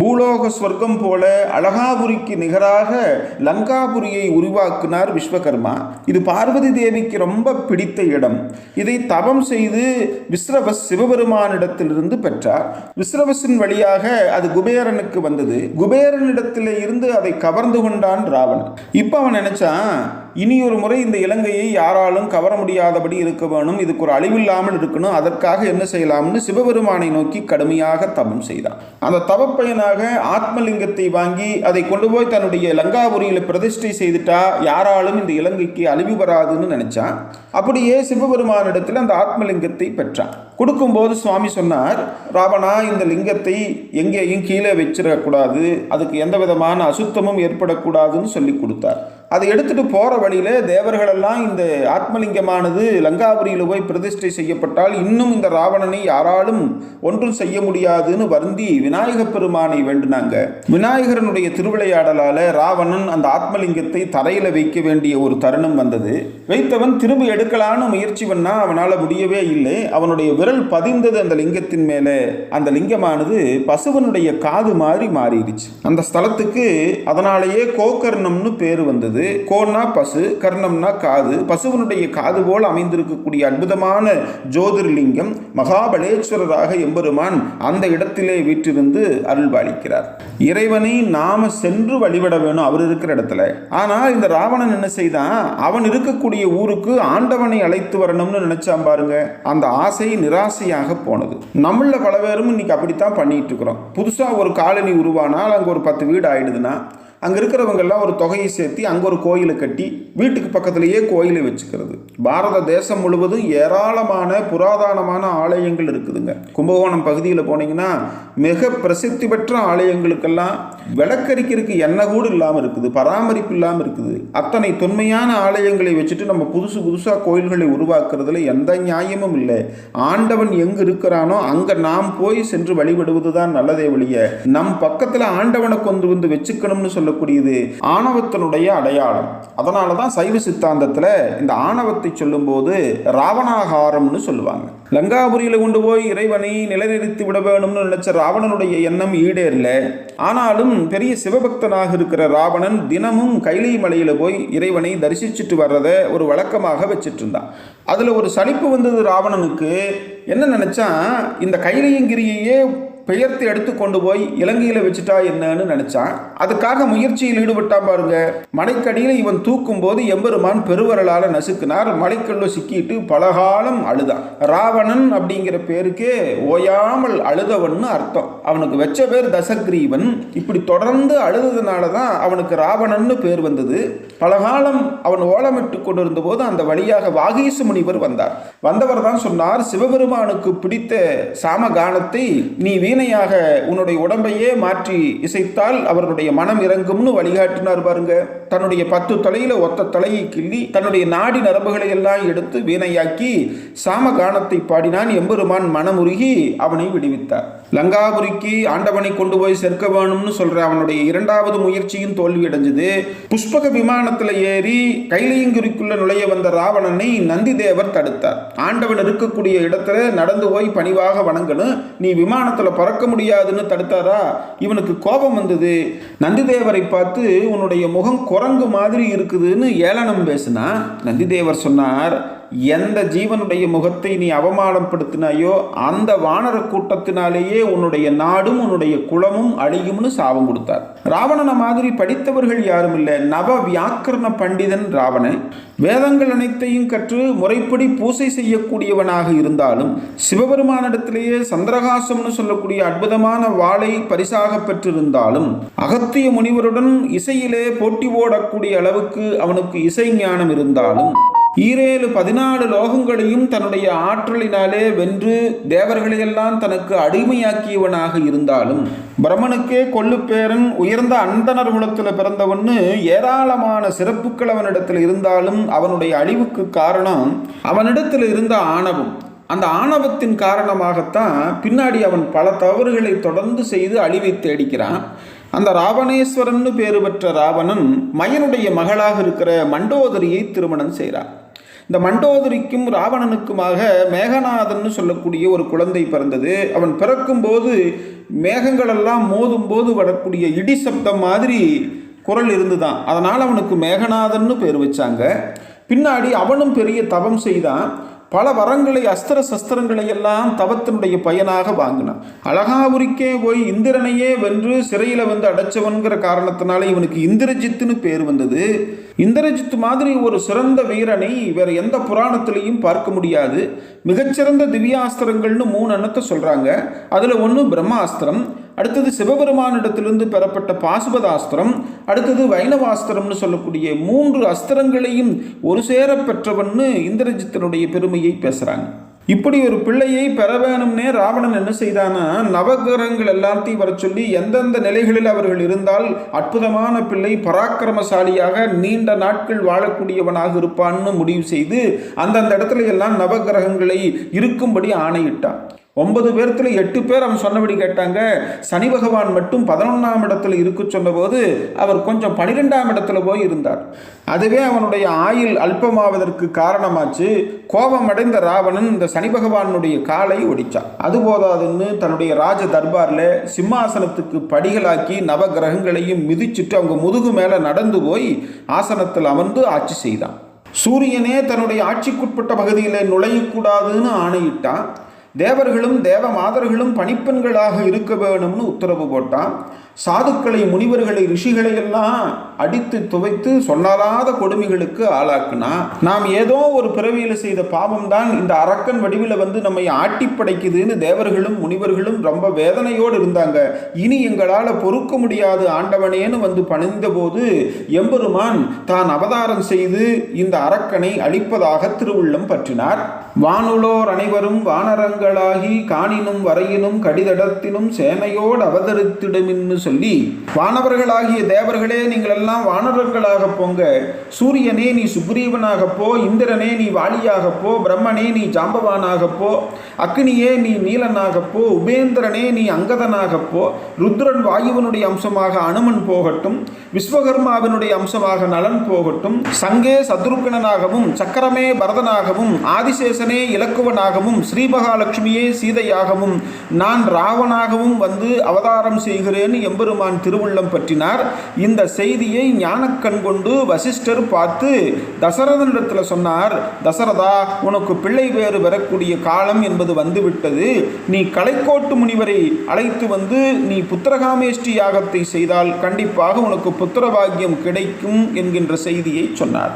பூலோக ஸ்வர்க்கம் போல அழகாபுரிக்கு நிகராக லங்காபுரியை உருவாக்கினார் விஸ்வகர்மா. இது பார்வதி தேவிக்கு ரொம்ப பிடித்த இடம். இதை தவம் செய்து விஸ்ரவஸ் சிவபெருமானிடத்திலிருந்து பெற்றார். விஸ்ரவஸின் வழியாக அது குபேரனுக்கு வந்தது. குபேரனிடத்தில் இருந்து அதை கவர்ந்து கொண்டான் ராவணன். இப்போ அவன் நினைச்சான் இனி ஒரு முறை இந்த இலங்கையை யாராலும் கவர முடியாதபடி இருக்க வேணும். இதுக்கு ஒரு அழிவில்லாமல் இருக்கணும். அதற்காக என்ன செய்யலாம்னு சிவபெருமானை நோக்கி கடுமையாக தபம் செய்தான் அந்த தவப்பயனாக ஆத்மலிங்கத்தை வாங்கி அதை கொண்டு போய் தன்னுடைய லங்காபுரியில் பிரதிஷ்டை செய்துட்டா யாராலும் இந்த இலங்கைக்கு அழிவு வராதுன்னு நினைச்சான். அப்படியே சிவபெருமானிடத்தில் அந்த ஆத்மலிங்கத்தை பெற்றான். கொடுக்கும்போது சுவாமி சொன்னார் ராவணா இந்த லிங்கத்தை எங்கேயும் கீழே வச்சிடக்கூடாது. அதுக்கு எந்த விதமான அசுத்தமும் ஏற்படக்கூடாதுன்னு சொல்லி கொடுத்தார். அதை எடுத்துட்டு போகிற வழியில் தேவர்களெல்லாம் இந்த ஆத்மலிங்கமானது லங்காபுரியில் போய் பிரதிஷ்டை செய்யப்பட்டால் இன்னும் இந்த ராவணனை யாராலும் ஒன்றும் செய்ய முடியாதுன்னு வருந்தி விநாயக பெருமானை வேண்டினாங்க. விநாயகரனுடைய திருவிளையாடலால் ராவணன் அந்த ஆத்மலிங்கத்தை தரையில் வைக்க வேண்டிய ஒரு தருணம் வந்தது. வைத்தவன் திரும்பி எடுக்கலான்னு முயற்சி பண்ணால் அவனால் முடியவே இல்லை. அவனுடைய விரல் பதிந்தது அந்த லிங்கத்தின் மேலே. அந்த லிங்கமானது பசுவனுடைய காது மாதிரி மாறிடுச்சு. அந்த ஸ்தலத்துக்கு அதனாலேயே கோகர்ணம்னு பேர் வந்தது. கோன்னா பசு கர்ணம்னா காது. பசுவனுடைய காது போல் அமைந்திருக்கக்கூடிய அற்புதமான ஜோதிர்லிங்கம் மகாபலேஸ்வரராக எம்பெருமான் அந்த இடத்திலே வீற்றிருந்து அருள்பாலிக்கிறார். இறைவனை நாம சென்று வழிபட வேணும் அவர் இருக்கிற இடத்துல. ஆனால் இந்த ராவணன் என்ன செய்தான்? அவன் இருக்கக்கூடிய ஊருக்கு ஆண்டவனை அழைத்து வரணும்னு நினைச்சான் பாருங்க. அந்த ஆசை நிரா நிராசையாக போனது. நம்மள பல பேரும் இன்னைக்கு அப்படித்தான் பண்ணிட்டு இருக்கிறோம். புதுசா ஒரு காலனி உருவானால் அங்க ஒரு பத்து வீடு ஆயிடுதுன்னா அங்கே இருக்கிறவங்கெல்லாம் ஒரு தொகையை சேர்த்து அங்கே ஒரு கோயிலை கட்டி வீட்டுக்கு பக்கத்திலேயே கோயிலை வச்சுக்கிறது. பாரத தேசம் முழுவதும் ஏராளமான புராதனமான ஆலயங்கள் இருக்குதுங்க. கும்பகோணம் பகுதியில் போனீங்கன்னா மிக பிரசித்தி பெற்ற ஆலயங்களுக்கெல்லாம் விளக்கரிக்கிறதுக்கு எண்ணெய் கூட இல்லாமல் இருக்குது பராமரிப்பு இல்லாமல் இருக்குது. அத்தனை தொன்மையான ஆலயங்களை வச்சுட்டு நம்ம புதுசு புதுசாக கோயில்களை உருவாக்குறதுல எந்த நியாயமும் இல்லை. ஆண்டவன் எங்கு இருக்கிறானோ அங்கே நாம் போய் சென்று வழிபடுவது தான் நல்லதே ஒழிய நம் பக்கத்தில் ஆண்டவனை கொண்டு வந்து வச்சுக்கணும்னு சொல்லக்கூடியது ஆணவத்தினுடைய அடையாளம். அதனால தான் சைவ சித்தாந்தத்தில் இந்த ஆணவத்தை சொல்லும்போது ராவணாகாரம்னு சொல்லுவாங்க. லங்காபுரியில் கொண்டு போய் இறைவனை நிலைநிறுத்தி விட வேணும்னு நினைச்ச ராவணனுடைய எண்ணம் ஈடேறல. ஆனாலும் பெரிய சிவபக்தனாக இருக்கிற ராவணன் தினமும் கைலை மலையில் போய் இறைவனை தரிசிச்சுட்டு வர்றதை ஒரு வழக்கமாக வச்சுட்டு இருந்தான் அதில் ஒரு சலிப்பு வந்தது ராவணனுக்கு. என்ன நினைச்சான்? இந்த கைலையங்கிரியையே பெயர்த்து எடுத்து கொண்டு போய் இலங்கையில் வச்சுட்டா என்னன்னு நினைச்சான். அதுக்காக முயற்சியில் ஈடுபட்டான் பாருங்க. மலைக்கடியில் இவன் தூக்கும் போது எம்பெருமான் பெருவரலால் நசுக்கினார். மலைக்கல்ல சிக்கிட்டு பலகாலம் அழுதான். ராவணன் அப்படிங்கிற பேருக்கே ஓயாமல் அழுதவன்னு அர்த்தம். அவனுக்கு வச்ச பேர் தசக்ரீவன். இப்படி தொடர்ந்து அழுததுனால தான் அவனுக்கு ராவணன்னு பேர் வந்தது. பலகாலம் அவன் ஓலமிட்டு கொண்டிருந்த போது அந்த வழியாக வாகீசு முனிவர் வந்தார். வந்தவர் தான் சொன்னார் சிவபெருமானுக்கு பிடித்த சாமகானத்தை நீ வீணையாக உன்னுடைய உடம்பையே மாற்றி இசைத்தால் அவர்களுடைய மனம் இறங்கும்னு வழிகாட்டினார் பாருங்க. தன்னுடைய பத்து தலையில ஒத்த தலையை கிள்ளி தன்னுடைய நாடி நரம்புகளை எல்லாம் எடுத்து வீணையாக்கி சாம கானத்தை பாடினான் எம்பெருமான் மனமுருகி அவனை விடுவித்தார். லங்காபுரிக்கு ஆண்டவனை கொண்டு போய் சேர்க்க வேணும்னு சொல்ற அவனுடைய இரண்டாவது முயற்சியும் தோல்வி அடைஞ்சது. புஷ்பக விமானத்தில் ஏறி கைலையங்குறிக்குள்ள நுழைய வந்த ராவணனை நந்தி தேவர் தடுத்தார். ஆண்டவன் இருக்கக்கூடிய இடத்துல நடந்து போய் பணிவாக வணங்கணும். நீ விமானத்தில் பறக்க முடியாதுன்னு தடுத்தாரா? இவனுக்கு கோபம் வந்தது. நந்திதேவரை பார்த்து உன்னுடைய முகம் குரங்கு மாதிரி இருக்குதுன்னு ஏளனம் பேசினா? நந்திதேவர் சொன்னார் எந்த ஜீவனுடைய முகத்தை நீ அவமானப்படுத்தினாயோ அந்த வானர கூட்டத்தினாலேயே உன்னுடைய நாடும் உன்னுடைய குலமும் அழியும்னு சாபம் கொடுத்தார். ராவணனை மாதிரி படித்தவர்கள் யாரும் இல்லை நவ வியாக்கரண பண்டிதன் ராவணன். வேதங்கள் அனைத்தையும் கற்று முறைப்படி பூசை செய்யக்கூடியவனாக இருந்தாலும் சிவபெருமானிடத்திலேயே சந்திரகாசம்னு சொல்லக்கூடிய அற்புதமான வாளை பரிசாக பெற்றிருந்தாலும் அகத்திய முனிவருடன் இசையிலே போட்டி ஓடக்கூடிய அளவுக்கு அவனுக்கு இசை ஞானம் இருந்தாலும் ஈரேழு பதினாலு லோகங்களையும் தன்னுடைய ஆற்றலினாலே வென்று தேவர்களையெல்லாம் தனக்கு அடிமையாக்கியவனாக இருந்தாலும் பிரமனுக்கே கொள்ளுப்பேரன் உயர்ந்த அந்தனர் குலத்தில் பிறந்தவன்னு ஏராளமான சிறப்புகள் அவனிடத்தில் இருந்தாலும் அவனுடைய அழிவுக்கு காரணம் அவனிடத்தில் இருந்த ஆணவம். அந்த ஆணவத்தின் காரணமாகத்தான் பின்னாடி அவன் பல தவறுகளை தொடர்ந்து செய்து அழிவை தேடிக்கிறான். அந்த ராவணேஸ்வரன் பேரு பெற்ற ராவணன் மயனுடைய மகளாக இருக்கிற மண்டோதரியை திருமணம் செய்கிறான் இந்த மண்டோதரிக்கும் ராவணனுக்குமாக மேகநாதன் சொல்லக்கூடிய ஒரு குழந்தை பிறந்தது. அவன் பிறக்கும்போது மேகங்களெல்லாம் மோதும் போது வரக்கூடிய இடி சப்தம் மாதிரி குரல் இருந்துதான். அதனால் அவனுக்கு மேகநாதன்னு பேர் வச்சாங்க. பின்னாடி அவனும் பெரிய தவம் செய்தான். பல வரங்களை அஸ்திர சஸ்திரங்களை எல்லாம் தவத்தினுடைய பயனாக வாங்கினான். அழகாபுரிக்கே போய் இந்திரனையே வென்று சிறையில் வந்து அடைச்சவன்கிற காரணத்தினால இவனுக்கு இந்திரஜித்துன்னு பேர் வந்தது. இந்திரஜித் மாதிரி ஒரு சிறந்த வீரனை வேற எந்த புராணத்திலையும் பார்க்க முடியாது. மிகச்சிறந்த திவ்யாஸ்திரங்கள்னு மூணு எண்ணத்தை சொல்றாங்க. அதுல ஒன்று பிரம்மாஸ்திரம் அடுத்தது சிவபெருமானிடத்திலிருந்து பெறப்பட்ட பாசுபதாஸ்திரம் அடுத்தது வைணவாஸ்திரம்னு சொல்லக்கூடிய மூன்று அஸ்திரங்களையும் ஒரு சேர பெற்றவன்னு இந்திரஜித்தனுடைய பெருமையை பேசுகிறாங்க இப்படி ஒரு பிள்ளையை பெற வேணும்னே ராவணன் என்ன செய்தானா நவகிரகங்கள் எல்லாத்தையும் வர சொல்லி எந்தெந்த நிலைகளில் அவர்கள் இருந்தால் அற்புதமான பிள்ளை பராக்கிரமசாலியாக நீண்ட நாட்கள் வாழக்கூடியவனாக இருப்பான்னு முடிவு செய்து அந்தந்த இடத்துல எல்லாம் நவகிரகங்களை இருக்கும்படி ஆணையிட்டான். ஒன்பது பேர்த்தில் எட்டு பேர் அவன் சொன்னபடி கேட்டாங்க. சனி பகவான் மட்டும் பதினொன்றாம் இடத்துல இருக்கு சொன்னபோது அவர் கொஞ்சம் பனிரெண்டாம் இடத்துல போய் இருந்தார். அதுவே அவனுடைய ஆயுள் அல்பமாவதற்கு காரணமாச்சு. கோபம் அடைந்த ராவணன் இந்த சனி பகவானுடைய காலை ஒடிச்சான். அது போதாதுன்னு தன்னுடைய ராஜ தர்பாரில் சிம்மாசனத்துக்கு படிகளாக்கி நவகிரகங்களையும் மிதிச்சிட்டு அவங்க முதுகு மேலே நடந்து போய் ஆசனத்தில் அமர்ந்து ஆட்சி செய்தான். சூரியனே தன்னுடைய ஆட்சிக்குட்பட்ட பகுதியில் நுழையக்கூடாதுன்னு ஆணையிட்டான். தேவர்களும் தேவ மாதர்களும் பணிப்பெண்களாக இருக்க வேணும்னு உத்தரவு போட்டான். சாதுக்களை முனிவர்களை ரிஷிகளை எல்லாம் அடித்து துவைத்து சொல்லாத கொடுமைகளுக்கு ஆளாக்குனா நாம் ஏதோ ஒரு பிறவியில் செய்த பாவம் தான் இந்த அரக்கன் வடிவில் வந்து நம்மை ஆட்டி படைக்குதுன்னு தேவர்களும் முனிவர்களும் ரொம்ப வேதனையோடு இருந்தாங்க. இனி எங்களால் பொறுக்க முடியாது ஆண்டவனேன்னு வந்து பணிந்த போது எம்பெருமான் தான் அவதாரம் செய்து இந்த அரக்கனை அழிப்பதாக திருவுள்ளம் பற்றினார். வானுளோர் அனைவரும் வானரங்களாகி காணினும் வரையினும் கடிதடத்தினும் சேனையோடு அவதரித்திடமின்னு சொல்லி வானவர்களாகிய தேவர்களே நீங்கள் எல்லாம் வானரர்களாக போங்க. சூரியனே நீ சுக்ரீவனாக போ இந்திரனே நீ வாலியாக போ பிரம்மனே நீ ஜாம்பவானாக போ அக்னியே நீ நீலனாக போ உபேந்திரனே நீ அங்கதனாக போ ருத்ரன் வாயுவனுடைய அம்சமாக அனுமன் போகட்டும் விஸ்வகர்மாவினுடைய அம்சமாக நலன் போகட்டும் சங்கே சத்ருக்கணனாகவும் சக்கரமே பரதனாகவும் ஆதிசேஷனே இலக்குவனாகவும் ஸ்ரீமகாலட்சுமியே சீதையாகவும் நான் ராவனாகவும் வந்து அவதாரம் செய்கிறேன் எம்பெருமான் திருவுள்ளம் பற்றினார். இந்த செய்தியை ஞானக்கண் கொண்டு வசிஷ்டர் பார்த்து தசரதனிடத்தில் சொன்னார் தசரதா உனக்கு பிள்ளை வேறு வரக்கூடிய காலம் என்பது வந்துவிட்டது. நீ கலைக்கோட்டு முனிவரை அழைத்து வந்து நீ புத்திரகாமேஷ்டி யாகத்தை செய்தால் கண்டிப்பாக உனக்கு புத்திரபாகியம் கிடைக்கும் என்கின்ற செய்தியை சொன்னார்.